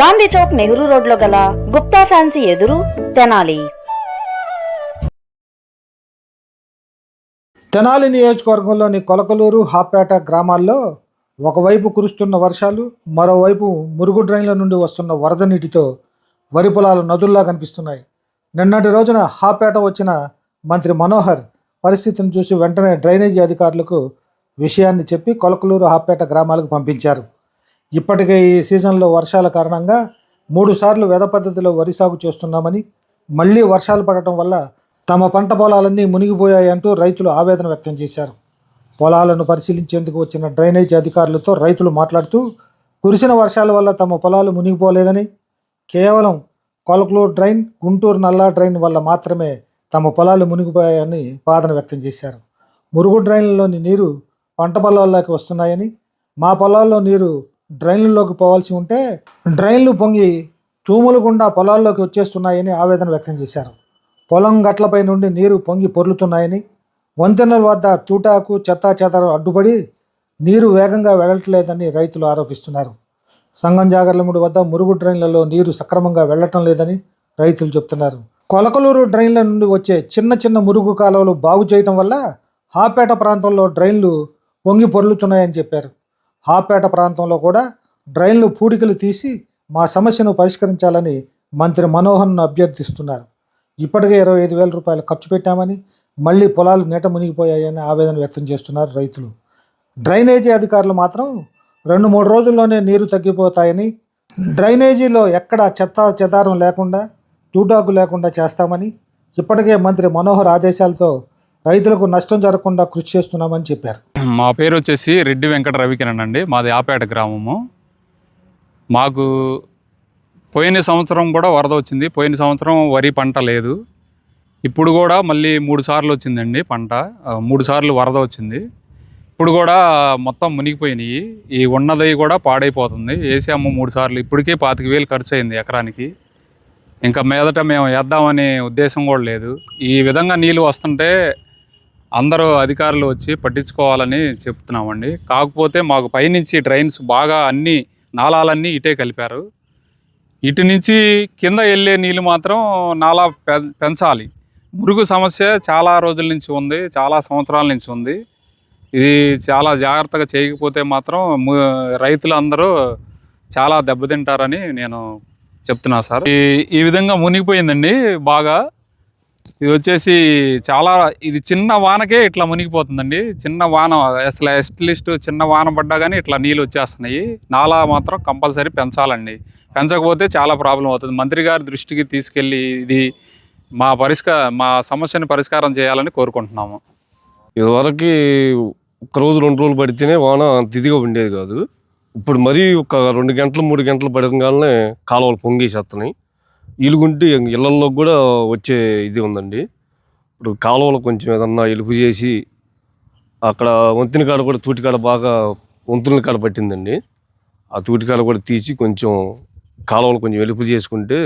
గాంధీ చౌక్ నెహ్రూ రోడ్లో గల గుప్తా ఫ్యాన్సీ ఎదురు తెనాలి. తెనాలి నియోజకవర్గంలోని కొలకలూరు హాపేట గ్రామాల్లో ఒకవైపు కురుస్తున్న వర్షాలు మరోవైపు మురుగు డ్రైన్ల నుండి వస్తున్న వరద నీటితో వరి పొలాలు నదుల్లా కనిపిస్తున్నాయి. నిన్నటి రోజున హాపేట వచ్చిన మంత్రి మనోహర్ పరిస్థితిని చూసి వెంటనే డ్రైనేజీ అధికారులకు విషయాన్ని చెప్పి కొలకలూరు హాపేట గ్రామాలకు పంపించారు. ఇప్పటికే ఈ సీజన్లో వర్షాల కారణంగా మూడు సార్లు వెద పద్ధతిలో వరి సాగు చేస్తున్నామని మళ్ళీ వర్షాలు పడటం వల్ల తమ పంట పొలాలన్నీ మునిగిపోయాయంటూ రైతులు ఆవేదన వ్యక్తం చేశారు. పొలాలను పరిశీలించేందుకు వచ్చిన డ్రైనేజ్ అధికారులతో రైతులు మాట్లాడుతూ కురిసిన వర్షాల వల్ల తమ పొలాలు మునిగిపోలేదని కేవలం కొలకలూరు డ్రైన్ గుంటూరు నల్లా డ్రైన్ వల్ల మాత్రమే తమ పొలాలు మునిగిపోయాయని వాదన వ్యక్తం చేశారు. మురుగు డ్రైన్లలోని నీరు పంట పొలాల్లోకి వస్తున్నాయని మా పొలాల్లో నీరు డ్రైన్లలోకి పోవాల్సి ఉంటే డ్రైన్లు పొంగి తూములు గుండా పొలాల్లోకి వచ్చేస్తున్నాయని ఆవేదన వ్యక్తం చేశారు. పొలం గట్లపై నుండి నీరు పొంగి పొర్లుతున్నాయని వంతెనల వద్ద తూటాకు చెత్తా చెదర అడ్డుపడి నీరు వేగంగా వెళ్ళట్లేదని రైతులు ఆరోపిస్తున్నారు. సంగం జాగర్లముడి వద్ద మురుగు డ్రైన్లలో నీరు సక్రమంగా వెళ్ళటం లేదని రైతులు చెప్తున్నారు కొలకలూరు డ్రైన్ల నుండి వచ్చే చిన్న చిన్న మురుగు కాలువలు బాగు చేయటం వల్ల హాపేట ప్రాంతంలో డ్రైన్లు పొంగి పొర్లుతున్నాయని చెప్పారు. హాపేట ప్రాంతంలో కూడా డ్రైన్లు పూడికలు తీసి మా సమస్యను పరిష్కరించాలని మంత్రి మనోహర్ను అభ్యర్థిస్తున్నారు. ఇప్పటికే ఇరవై ఐదు వేల రూపాయలు ఖర్చు పెట్టామని మళ్ళీ పొలాలు నీట మునిగిపోయాయని ఆవేదన వ్యక్తం చేస్తున్నారు రైతులు. డ్రైనేజీ అధికారులు మాత్రం రెండు మూడు రోజుల్లోనే నీరు తగ్గిపోతాయని డ్రైనేజీలో ఎక్కడ చెత్త చెదారం లేకుండా తూటాకు లేకుండా చేస్తామని ఇప్పటికే మంత్రి మనోహర్ ఆదేశాలతో రైతులకు నష్టం జరగకుండా కృషి చేస్తున్నామని చెప్పారు. మా పేరు వచ్చేసి రెడ్డి వెంకట రవికిరణ్ అండి. మాది ఆపేట గ్రామము. మాకు పోయిన సంవత్సరం కూడా వరద వచ్చింది. పోయిన సంవత్సరం వరి పంట లేదు. ఇప్పుడు కూడా మళ్ళీ మూడు సార్లు వచ్చిందండి పంట. మూడు సార్లు వరద వచ్చింది. ఇప్పుడు కూడా మొత్తం మునిగిపోయినాయి. ఈ ఉన్నది కూడా పాడైపోతుంది. వేసాము మూడు సార్లు. ఇప్పటికే పాతిక వేలు ఖర్చు అయింది ఎకరానికి. ఇంకా మీదట మేము వేద్దామనే ఉద్దేశం కూడా లేదు. ఈ విధంగా నీళ్ళు వస్తుంటే అందరూ అధికారులు వచ్చి పట్టించుకోవాలని చెప్తున్నామండి. కాకపోతే మాకు పైనుంచి డ్రైన్స్ బాగా అన్ని నాలాలన్నీ ఇటే కలిపారు. ఇటు నుంచి కింద వెళ్ళే నీళ్ళు మాత్రం నాలా పె- పెంచాలి. మురుగు సమస్య చాలా రోజుల నుంచి ఉంది చాలా సంవత్సరాల నుంచి ఉంది. ఇది చాలా జాగ్రత్తగా చేయకపోతే మాత్రం రైతులందరూ చాలా దెబ్బతింటారని నేను చెప్తున్నా సార్. ఈ ఈ విధంగా మునిగిపోయిందండి బాగా. ఇది వచ్చేసి చాలా ఇది చిన్న వానకే ఇట్లా మునిగిపోతుందండి. చిన్న వాన అసలు అట్లీస్ట్ చిన్న వాన పడ్డా కానీ ఇట్లా నీళ్ళు వచ్చేస్తున్నాయి. నాలా మాత్రం కంపల్సరీ పెంచాలండి. పెంచకపోతే చాలా ప్రాబ్లం అవుతుంది. మంత్రి గారి దృష్టికి తీసుకెళ్ళి ఇది మా పరిష్కార మా సమస్యను పరిష్కారం చేయాలని కోరుకుంటున్నాము. ఇదివరకు ఒక రోజు రెండు రోజులు పడితేనే వాన అంత ఇదిగా ఉండేది కాదు. ఇప్పుడు మరీ ఒక రెండు గంటలు మూడు గంటలు పడగానే కాలువలు పొంగేసేస్తున్నాయి. ఇలుగుంటే ఇళ్ళల్లో కూడా వచ్చే ఇది ఉందండి. ఇప్పుడు కాలువలు కొంచెం ఏదన్నా ఇలుపు చేసి అక్కడ వంతిన కాడ కూడా తూటి కాడ బాగా వంతుల కాడ పట్టిందండి. ఆ తూటికాడ కూడా తీసి కొంచెం కాలువలు కొంచెం వెలుపు చేసుకుంటే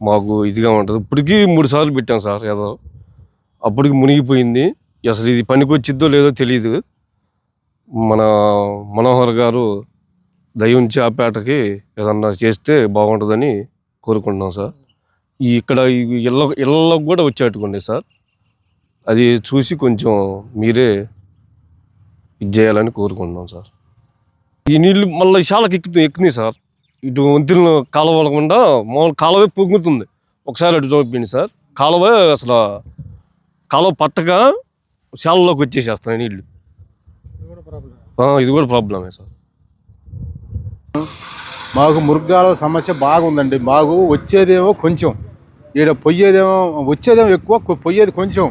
మాకు ఇదిగా ఉంటుంది. ఇప్పటికీ మూడు సార్లు పెట్టాం సార్ ఏదో. అప్పటికి మునిగిపోయింది. అసలు ఇది పనికొచ్చిద్దో లేదో తెలియదు మన మనోహర్ గారు దయ ఉంచి ఆ పేటకి ఏదన్నా చేస్తే బాగుంటుందని కోరుకుంటున్నాం సార్. ఈ ఇక్కడ ఇళ్ళ ఇళ్ళకు కూడా వచ్చేట్టుకోండి సార్. అది చూసి కొంచెం మీరే ఇది చేయాలని కోరుకుంటున్నాం సార్. ఈ నీళ్ళు మళ్ళీ శాలకు ఎక్కుతు ఎక్కుతున్నాయి సార్. ఇటు వంతుల కాలువ వలకుండా మామూలు కాలువే పొంగుతుంది. ఒకసారి అటు చూపించండి సార్. కాలువ అసలు కాలువ పట్టగా శాలలోకి వచ్చేసేస్తున్నాయి నీళ్ళు. ఇది కూడా ప్రాబ్లమే సార్. మాకు మురుగ్గాల సమస్య బాగుందండి. మాకు వచ్చేదేమో కొంచెం. ఈడ పొయ్యేదేమో వచ్చేదేమో ఎక్కువ పొయ్యేది కొంచెం.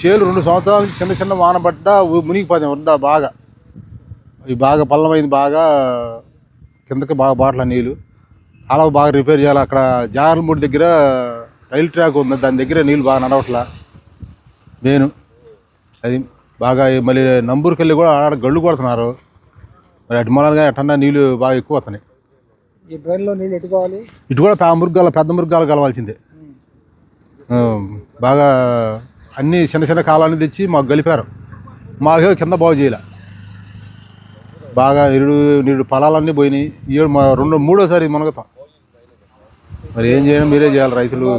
చేలు రెండు సంవత్సరాల నుంచి చిన్న చిన్న వాన పడ్డ మునిగిపోతాం వద్దా బాగా. ఇవి బాగా పల్లమైంది బాగా కిందకి బాగా బాటల నీళ్ళు అలా బాగా రిపేర్ చేయాలి. అక్కడ జాగర్లమూడి దగ్గర రైల్ ట్రాక్ ఉంది. దాని దగ్గర నీళ్ళు బాగా నడవట్లా. నేను అది బాగా మళ్ళీ నంబూరుకెళ్ళి కూడా ఆడ గళ్ళు కొడుతున్నారు. మరి అటు మూలంగా ఎట్టన్నా నీళ్ళు బాగా ఎక్కువ వస్తున్నాయి. ఈ డ్రైన్లో నీళ్ళు ఎట్టుకోవాలి? ఇటు కూడా మురుగాల పెద్ద మురుగాలు కలవాల్సిందే. బాగా అన్ని చిన్న చిన్న కాలాన్ని తెచ్చి మాకు గలిపారు. మాకు కింద బాగు చేయలే. బాగా ఇరుడు నీడు పొలాలన్నీ పోయినాయి. ఏడు మా రెండు మూడోసారి మునగతాం. మరి ఏం చేయడం మీరే చేయాలి రైతులు.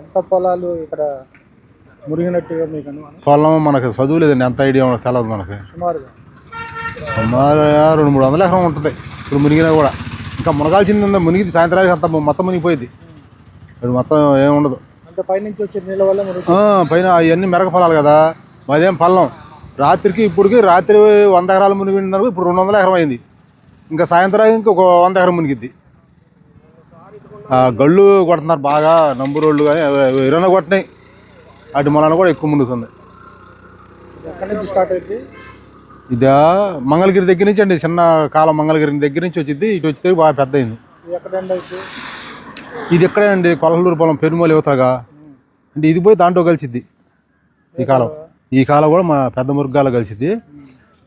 ఎంత పొలాలు ఇక్కడ మురిగినట్టుగా మీకు పొలం మనకు చదువు లేదండి. ఎంత ఐడియా తెలియదు మనకి. సుమారు రెండు మూడు వందల ఎకరం ఉంటుంది. ఇప్పుడు మునిగినా కూడా. ఇంకా మునగాల్సింది ఉంది మునిగిది. సాయంత్రానికి అంత మొత్తం మునిగిపోయింది. ఇప్పుడు మొత్తం ఏం ఉండదు. అంటే పైనుంచి వచ్చే నీళ్ళ వల్ల మురుగు ఆ, పైన అవన్నీ మెరక పొలాలు కదా. మాదేం పల్లం రాత్రికి ఇప్పటికి రాత్రి వంద ఎకరాలు మునిగిందనుకో ఇప్పుడు రెండు వందల ఎకరం అయింది. ఇంకా సాయంత్రం ఇంకొక వంద ఎకరం మునిగిద్ది ఆ, గళ్ళు కొడుతున్నారు బాగా. నంబురోళ్ళు కానీ ఇరవై కొట్టినాయి. అటు మొలన కూడా ఎక్కువ మునుగుతుంది. ఇదా మంగళగిరి దగ్గర నుంచి అండి చిన్న కాలం మంగళగిరి దగ్గర నుంచి వచ్చింది ఇటు వచ్చేది బాగా పెద్ద అయింది ఇది ఎక్కడే అండి కొలలూరు పొలం పెరుమూలు యువతగా. అంటే ఇది పోయి దాంట్లో కలిసిద్ది ఈ కాలం. ఈ కాలం కూడా మా పెద్ద మురుగాలు కలిసిద్ది.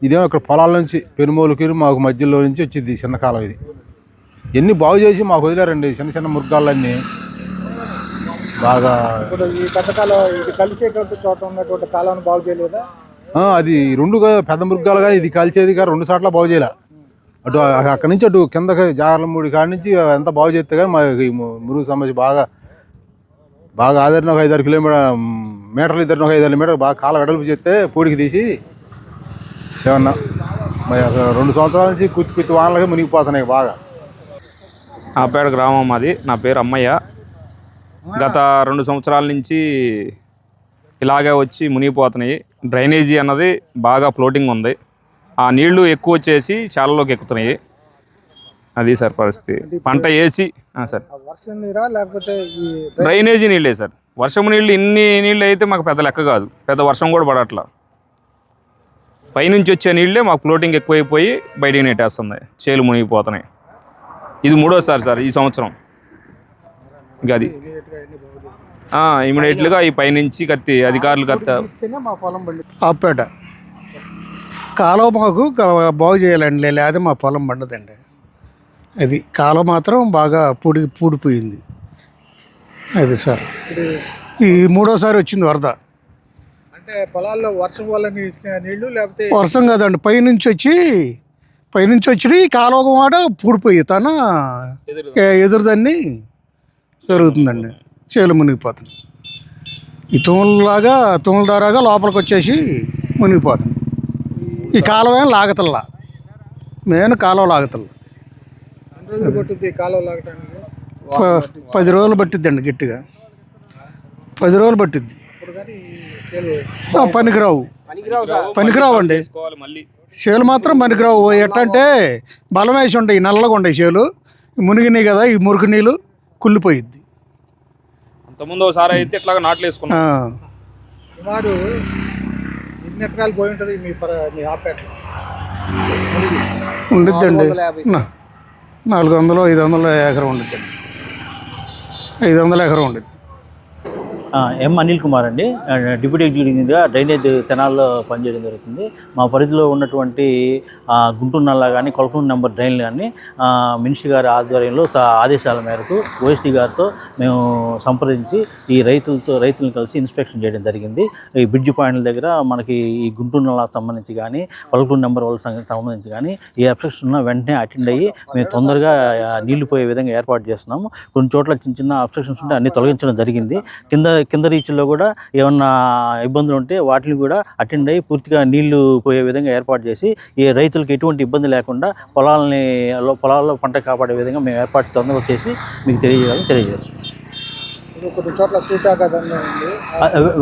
ఇదేమో ఇక్కడ పొలాల నుంచి పెరుమూలుకి మాకు మధ్యలో నుంచి వచ్చింది చిన్న కాలం ఇది. ఎన్ని బాగు చేసి మాకు వదిలేరండి చిన్న చిన్న మురుగాలన్నీ బాగా ఈ పెద్ద కాలం ఇది కలిసేటువంటి చోట ఉన్నటువంటి కాలాన్ని బాగు చేయలేదా? అది రెండు పెద్ద మృగాలుగా ఇది కలిసేది కానీ రెండు సార్లు బాగు చేయాల. అటు అక్కడి నుంచి అటు కిందకి జాగర్లమూడి కాడి నుంచి ఎంత బాగు చేస్తే కానీ మా ఈ మురుగు సమస్య బాగా బాగా ఆదరణ ఒక ఐదారు కిలోమీటర్ మీటర్లు ఇద్దరు ఒక ఐదారు మీటర్లు బాగా కాల వెడల్పు చేస్తే పూడికి తీసి ఏమన్నా మరి రెండు సంవత్సరాల నుంచి కుత్తి కుత్తి వానలకే మునిగిపోతున్నాయి బాగా. ఆపేట గ్రామం మాది. నా పేరు అమ్మయ్య. గత రెండు సంవత్సరాల నుంచి ఇలాగే వచ్చి మునిగిపోతున్నాయి. డ్రైనేజీ అన్నది బాగా ఫ్లోటింగ్ ఉంది. ఆ నీళ్ళు ఎక్కువ వచ్చేసి చాలలోకి ఎక్కుతున్నాయి. అది సార్ పరిస్థితి. పంట వేసి సార్. ఆ వర్షం నీరా లేకపోతే ఈ డ్రైనేజీ నీళ్ళే సార్. వర్షం నీళ్ళు ఇన్ని నీళ్ళు అయితే మాకు పెద్ద లెక్క కాదు. పెద్ద వర్షం కూడా పడట్లా. పైనుంచి వచ్చే నీళ్ళే మాకు ఫ్లోటింగ్ ఎక్కువైపోయి బయటికి నెట్టేస్తుంది. చేలు మునిగిపోతున్నాయి. ఇది మూడోసారి సార్ ఈ సంవత్సరం. ఇంకా అది ఇమీడియట్లుగా ఈ పైనుంచి కత్తి అధికారులు కత్తి మా పొలం బండి ఆపేట. కాలువ మాకు బాగు చేయాలండి లేదా మా పొలం పండదండి. అది కాలువ మాత్రం బాగా పూడి పూడిపోయింది. అది సార్. ఈ మూడోసారి వచ్చింది వరద. అంటే పొలాల్లో వర్షం వల్ల నీళ్ళు లేకపోతే వర్షం కాదండి పైనుంచి వచ్చి పైనుంచి వచ్చి ఈ కాలువ మాట పూడిపోయి తన ఎదురుదాన్ని జరుగుతుందండి. చేలు మునిగిపోతుంది ఈ తూములలాగా తూముల ద్వారాగా లోపలికి వచ్చేసి మునిగిపోతుంది. ఈ కాలువ ఏం లాగతల్లా. మెయిన్ కాలువ లాగతల్లా. ఈ పది రోజులు పట్టిద్దండి గట్టిగా. పది రోజులు పట్టిద్ది. ఈ పనికిరావు. పనికిరావు అండి తీసుకోవాలి మళ్ళీ. చేలు మాత్రం పనికిరావు. ఎట్టంటే బలం వేసి ఉంటాయి నల్లగా ఉంటాయి చేలు. మునిగినాయి కదా ఈ మురికి నీళ్ళు కుళ్ళిపోయిద్ది. అంతకుముందు ఒకసారి అయితే ఇట్లాగా నాట్లు వేసుకున్నాం. ఆ, సుమారు ఎన్ని ఎకరాలు పోయి ఉంటుంది మీ పర మీ ఆపేటలో ఉండిద్దండి. నాలుగు వందలు ఐదు వందల ఎకరం ఉండిద్దండి. ఐదు వందల ఎకరం ఉండిద్ది. ఎం అనిల్ కుమార్ అండి. డిప్యూటీ ఎగ్జిక్యూటివ్గా డ్రైనేజ్ తెనాల్లో పనిచేయడం జరుగుతుంది. మా పరిధిలో ఉన్నటువంటి గుంటూరు నల్లా కానీ కొలకూరు నెంబర్ డ్రైన్లు కానీ మినిషి మినిస్టర్ గారి ఆధ్వర్యంలో ఆదేశాల మేరకు ఓఎస్టీ గారితో మేము సంప్రదించి ఈ రైతులతో రైతులను కలిసి ఇన్స్పెక్షన్ చేయడం జరిగింది. ఈ బ్రిడ్జ్ పాయింట్ల దగ్గర మనకి ఈ గుంటూరు నల్లా సంబంధించి కానీ కొలకూరు నెంబర్ వాళ్ళకి సంబంధించి కానీ ఈ అబ్స్ట్రక్షన్ ఉన్న వెంటనే అటెండ్ అయ్యి మేము తొందరగా నీళ్ళు పోయే విధంగా ఏర్పాటు చేస్తున్నాము. కొన్ని చోట్ల చిన్న చిన్న అబ్స్ట్రక్షన్స్ ఉంటే అన్ని తొలగించడం జరిగింది. కింద కింద రీచ్లో కూడా ఏమన్నా ఇబ్బందులు ఉంటే వాటిని కూడా అటెండ్ అయ్యి పూర్తిగా నీళ్ళు పోయే విధంగా ఏర్పాటు చేసి ఈ రైతులకు ఎటువంటి ఇబ్బంది లేకుండా పొలాలని పొలాల్లో పంట కాపాడే విధంగా మేము ఏర్పాటు తొందరగా చేసి మీకు తెలియజేయాలని తెలియజేస్తున్నాం. కొన్ని చోట్ల ఉంది.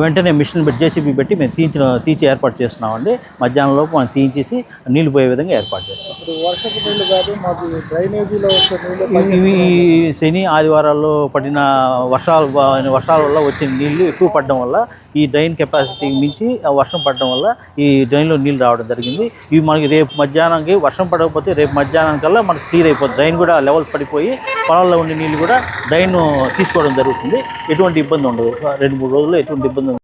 వెంటనే మిషన్ పెట్టి జేసీబీ పెట్టి మేము తీయించిన తీర్చి ఏర్పాటు చేస్తున్నామండి. మధ్యాహ్నం లోపు మనం తీయించేసి నీళ్ళు పోయే విధంగా ఏర్పాటు చేస్తాం. ఇప్పుడు వర్షపు నీళ్ళు కాదు మాకు ఈ డ్రైనేజీలో వచ్చే నీళ్ళు ఇవి ఇవి శని ఆదివారాల్లో పడిన వర్షాలు వర్షాల వల్ల వచ్చిన నీళ్ళు ఎక్కువ పడడం వల్ల ఈ డ్రైన్ కెపాసిటీకి మించి ఆ వర్షం పడడం వల్ల ఈ డ్రైన్లో నీళ్ళు రావడం జరిగింది. ఇవి మనకి రేపు మధ్యాహ్నానికి వర్షం పడకపోతే రేపు మధ్యాహ్నం కల్లా మనకి క్లియర్ అయిపోతుంది డ్రైన్ కూడా లెవెల్స్ పడిపోయి పొలాల్లో ఉండే నీళ్ళు కూడా డ్రైన్ తీసుకోవడం జరుగుతుంది. ఎటువంటి ఇబ్బంది ఉండదు. రెండు మూడు రోజుల్లో ఎటువంటి ఇబ్బంది